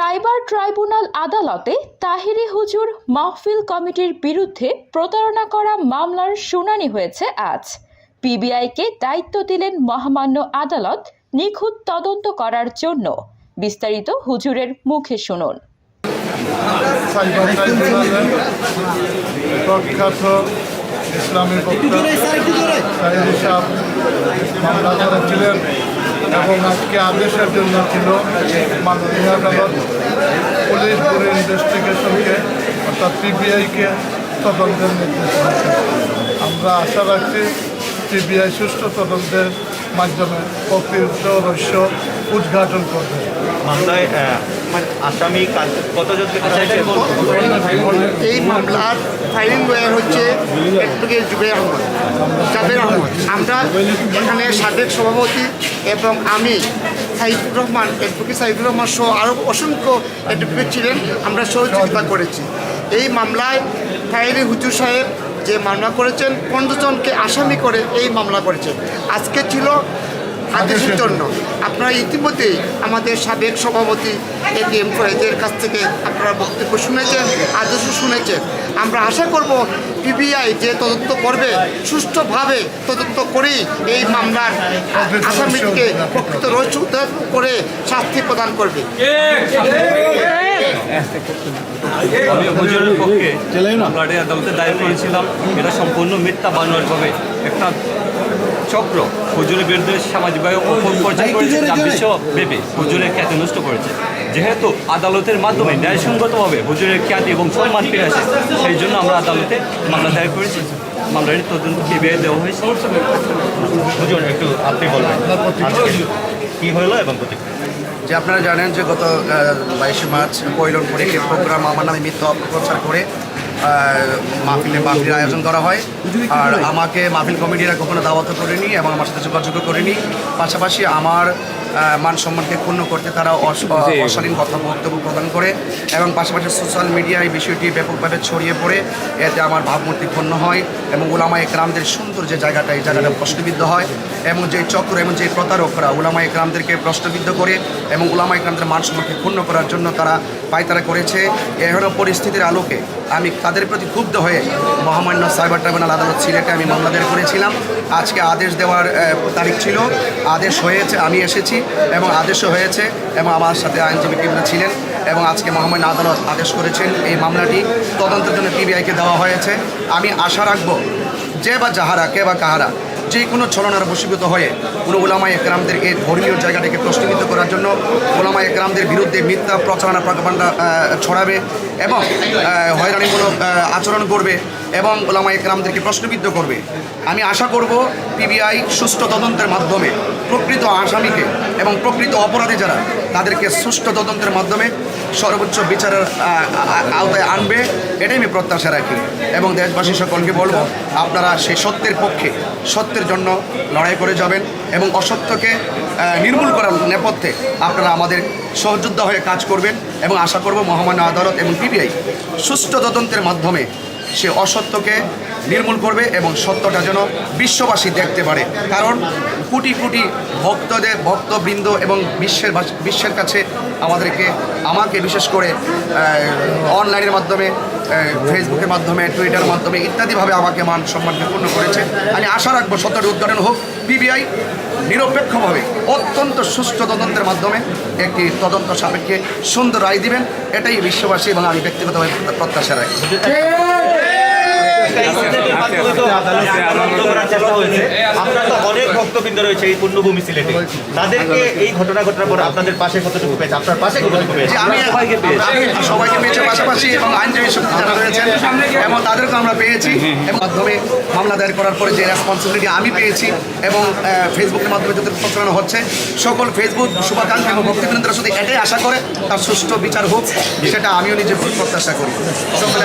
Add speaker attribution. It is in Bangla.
Speaker 1: সাইবার ট্রাইব্যুনাল আদালতে তাহিরি হুজুর মাহফিল কমিটির বিরুদ্ধে প্রতারণা করা মামলার শুনানি হয়েছে আজ। পিবিআইকে দায়িত্ব দিলেন মহামান্য আদালত নিখুঁত তদন্ত করার জন্য। বিস্তারিত হুজুরের মুখে শুনুন।
Speaker 2: প্রখ্যাত ইসলামী এবং আজকে আদেশের জন্য ছিল মাননীয় আদালত পুলিশ পুরো ইনভেস্টিগেশনকে, অর্থাৎ সিবিআইকে তদন্তের নির্দেশ আমরা আশা রাখছি সিবিআই সুষ্ঠু তদন্তের মাধ্যমে প্রকৃত রহস্য উদ্ঘাটন করবে।
Speaker 3: মামলায় আসামি কাল- কতজনকে
Speaker 4: এই মামলার ফাইলিং লয়ার হচ্ছে অ্যাডভোকেট জুবের আহমদ জাবের আহমদ। আমরা এখানে সাবেক সভাপতি এবং আমি সাইদুর রহমান অ্যাডভোকেট সাইদুর রহমান সহ আরও অসংখ্য অ্যাডভোকেট ছিলেন আমরা সহযোগিতা করেছি। এই মামলায় ফাইলি হুজুর সাহেব যে মামলা করেছেন পনেরো জনকে আসামি করে এই মামলা করেছেন। আজকে ছিল আদেশের জন্য। আপনারা ইতিমধ্যেই আমাদের সাবেক সভাপতি এটিএম ফয়েজের কাছ থেকে আপনারা বক্তব্য শুনেছেন, আদেশ শুনেছেন। আমরা আশা করব পিবিআই যে তদন্ত করবে, সুষ্ঠুভাবে তদন্ত করেই এই মামলার আসামিকে প্রকৃত রহস্য উদ্ধার করে শাস্তি প্রদান করবে।
Speaker 3: আমি হুজুরের পক্ষে আদালতে দায়ের করেছিলাম। এটা সম্পূর্ণ মিথ্যা বানোয়ারভাবে একটা চক্র। হুজুরের বিরুদ্ধে সামাজিকভাবে অপপ্রচার করেছে যা বিশ্ব ভেবে হুজুরের খ্যাতি নষ্ট করেছে। যেহেতু আদালতের মাধ্যমে ন্যায়সঙ্গতভাবে হুজুরের খ্যাতি এবং সম্মান ফিরে আসে সেই জন্য আমরা আদালতে মামলা দায়ের করেছি। মামলাটি তদন্ত পিবিআই দেওয়া হয়েছে। হুজুর একটু আপনি বলবেন। কি হলো এবং প্রতিক্রিয়া?
Speaker 5: যে আপনারা জানেন যে গত বাইশে মার্চ করে একটি প্রোগ্রাম আমার নামে মিথ্যা অপপ্রচার করে মাহফিলে মাহফিলের আয়োজন করা হয়। আর আমাকে মাহফিল কমিটিরা কখনো দাওয়াত করেনি এবং আমার সাথে যোগাযোগ করেনি। পাশাপাশি আমার মান সম্মানকে ক্ষুণ্ণ করতে তারা অশালীন কথা বক্তব্য প্রদান করে এবং পাশাপাশি সোশ্যাল মিডিয়ায় এই বিষয়টি ব্যাপকভাবে ছড়িয়ে পড়ে। এতে আমার ভাবমূর্তি ক্ষুণ্ণ হয় এবং ওলামা একরামদের সুন্দর যে জায়গাটা এই জায়গাটা প্রশ্নবিদ্ধ হয় এবং যে চক্র এবং যে প্রতারকরা উলামা একরামদেরকে প্রশ্নবিদ্ধ করে এবং উলামা একরামদের মান সম্মানকে ক্ষুণ্ণ করার জন্য তারা পায়তারা করেছে। এহেন পরিস্থিতির আলোকে। আমি তাদের প্রতি ক্ষুব্ধ হয়ে মহামান্য সাইবার ট্রাইব্যুনাল আদালত সিলেটে আমি মামলা দায়ের করেছিলাম। আজকে আদেশ দেওয়ার তারিখ ছিল। আদেশ হয়েছে, আমি এসেছি এবং আদেশও হয়েছে এবং আমার সাথে আইনজীবী টিমরা ছিলেন এবং আজকে মহামান্য আদালত আদেশ করেছেন এই মামলাটি। তদন্তের জন্য পিবিআইকে দেওয়া হয়েছে। আমি আশা রাখব, যে বা যাহারা, কে বা কাহারা যে কোনো ছলনার বসীভূত হয়ে কোনো ওলামা একরামদের এই ধর্মীয় জায়গাটাকে প্রশ্নবিদ্ধ করার জন্য ওলামা একরামদের বিরুদ্ধে মিথ্যা প্রচারণা প্রকাপান্ডা ছড়াবে এবং হয়রানিমূলক আচরণ করবে এবং ওলামা একরামদেরকে প্রশ্নবিদ্ধ করবে। আমি আশা করব পিবিআই সুষ্ঠু তদন্তের মাধ্যমে প্রকৃত আসামিকে এবং প্রকৃত অপরাধী যারা তাদেরকে সুষ্ঠু তদন্তের মাধ্যমে সর্বোচ্চ বিচারের আওতায় আনবে, এটাই আমি প্রত্যাশা রাখি। এবং দেশবাসী সকলকে বলব, আপনারা সেই সত্যের পক্ষে, সত্যের জন্য লড়াই করে যাবেন এবং অসত্যকে নির্মূল করার নেপথ্যে আপনারা আমাদের সহযোদ্ধা হয়ে কাজ করবেন এবং আশা করব মহামান্য আদালত এবং পিবিআই সুষ্ঠু তদন্তের মাধ্যমে সে অসত্যকে নির্মূল করবে এবং সত্যটা যেন বিশ্ববাসী দেখতে পারে। কারণ কোটি কোটি ভক্তদের, ভক্তবৃন্দ এবং বিশ্বের বিশ্বের কাছে আমাদেরকে, আমাকে বিশেষ করে অনলাইনের মাধ্যমে ফেসবুকের মাধ্যমে, টুইটারের মাধ্যমে ইত্যাদিভাবে আমাকে মান সম্মানকে পূর্ণ করেছে। আমি আশা রাখব সত্যটি উদ্ঘাটন হোক। পিবিআই নিরপেক্ষভাবে অত্যন্ত সুষ্ঠু তদন্তের মাধ্যমে একটি তদন্ত সাপেক্ষে সুন্দর রায় দিবেন। এটাই বিশ্ববাসী এবং আমি ব্যক্তিগতভাবে প্রত্যাশা রাখি।
Speaker 3: আপনার তো অনেক ভক্তবৃন্দ রয়েছে এই পুণ্যভূমি সিলেটে। তাদেরকে এই ঘটনা ঘটনার পর আপনাদের পাশে কতটুকু পেয়েছে? আপনার পাশে কতটুকু পেয়েছে?
Speaker 5: আমি
Speaker 3: সবাইকে পেয়েছে।
Speaker 5: সবাইকে পেয়েছি পাশাপাশি এবং আইনজীবী শক্তি যারা রয়েছেন এবং তাদেরকে আমরা পেয়েছি। এবং মাধ্যমে মামলা দায়ের করার পরে যে রেসপন্সিবিলিটি আমি পেয়েছি এবং ফেসবুকের মাধ্যমে যত প্রচারণা হচ্ছে সকল ফেসবুক শুভাকাঙ্ক্ষী এবং ভক্তিবৃন্দরা শুধু এটাই আশা করে তার সুষ্ঠু বিচার হোক সেটা আমিও নিজে প্রত্যাশা করি। সকলে